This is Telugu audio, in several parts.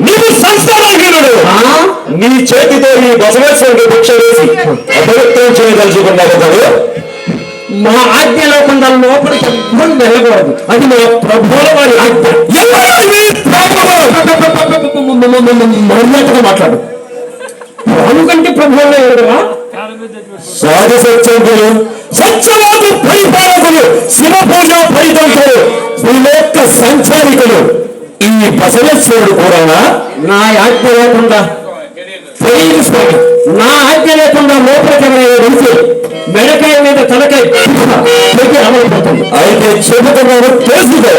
నీవు సంస్థానహీనుడు. ఆ? నీ చేతితో ఈ బసవేశ్వరుడు భిక్ష వేసి అపవిత్రం చేయదలుచుకున్నావు కదా మా ఆజ్ఞ లేకుండా లోపలికి ఎవ్వరు వెళ్ళకూడదు. అది మా ప్రభువుల వారి ఆజ్ఞ? మర్యాదగా మాట్లాడు. ప్రభు కంటే ప్రభువులు సాధు సత్యవాదు పరిపాలకులు శివ పూజ సంచారికులు. ఈ బసవేశ్వరుడు కూడా నా ఆజ్ఞ లేకుండా. తెలియదు నా ఆజ్ఞ లేకుండా లోపలికి వెళ్తే మెడకాయ మీద తలకాయ పెట్టి అమలుపోతుంది అయితే చెబుతున్నారు తెలుసుకో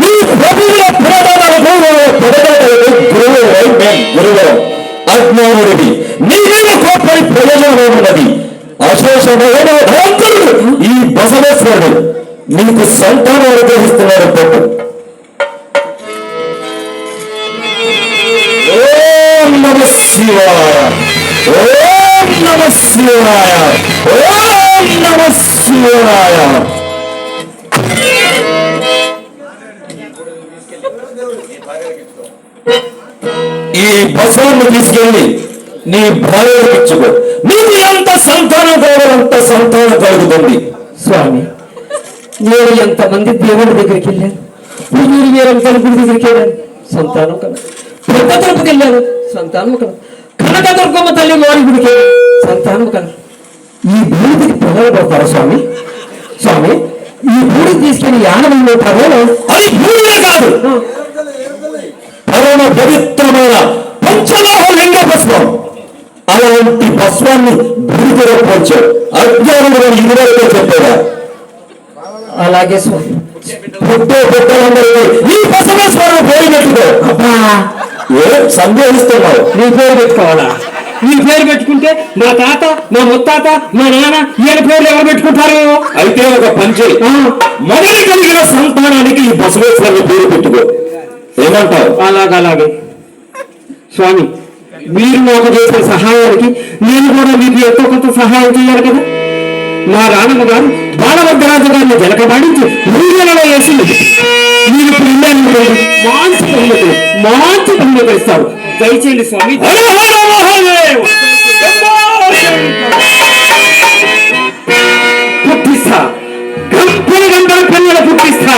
మీ ప్రభువుల పురాణాలకు పదగలకు గురువు గురువు అజ్ఞానుడివి నీ కోపడి ప్రయోజనం ఉన్నది. అశేషమైన ఈ బసవేశ్వరుడు నీకు సంతానం అనుగ్రహిస్తున్నాడు ప్రభు. శివాయ. ఓం నమ శివాయ. ఓం నమ శివాయ. ఈ బసలను తీసుకెళ్ళి నీ భార్యకు ఇచ్చుకో నీకు ఎంత సంతానం కావాలంత సంతానం కలుగుతుంది. స్వామి నేను ఎంతమంది దేవుడి దగ్గరికి వెళ్ళాను? మీరు వీరంతా గుడి దగ్గరికి వెళ్ళాను సంతానం కదా. పెద్ద తరపుకి వెళ్ళాను సంతానం కనక దుర్గమ్మ తల్లి మారుగుడికి వెళ్ళాను. సంతానం కదా ఈ భూమికి ప్రజలు స్వామి? స్వామి ఈ భూమికి తీసుకెళ్ళి యానవంలో ప్రజలు అది భూమియే కాదు. పరమ పవిత్రమైన పంచలోహ లింగ భస్మం. అలాంటి భస్వాన్ని భూమిలో పోల్చాడు అజ్ఞానంలో ఇరువైలో చెప్పాడా అలాగే స్వామి పుట్టే పుట్టలందరికీ ఈ బసవేశ్వరుడు పోయినట్టుగా అబ్బా. ఏ సందేహిస్తున్నావు? నీ పేరు పెట్టుకోవాలా? నీ పేరు పెట్టుకుంటే మా తాత మా ముత్తాత మా నాన్న ఈయన పేర్లు ఎవరు పెట్టుకుంటారు? అయితే ఒక పంచి మొదటి కలిగిన సంతానానికి ఈ బసవేశ్వరుని పేరు పెట్టుకో. ఏమంటావు? అలాగే అలాగే స్వామి మీరు నాకు చేసిన సహాయానికి నేను కూడా మీకు ఎంతో కొంత సహాయం చేయాలి కదా? మా రాణమ్మ గారు బాలభద్రరాజు గారిని జలకబాడించి ఊరిలో వేసి మీరు ఇప్పుడు చేస్తాడు మంచి బహుమతులు మంచి బహుమతులు ఇస్తాడు దయచేయండి స్వామి పుట్టిస్తా. గంపలు గంపల పిల్లలు పుట్టిస్తా.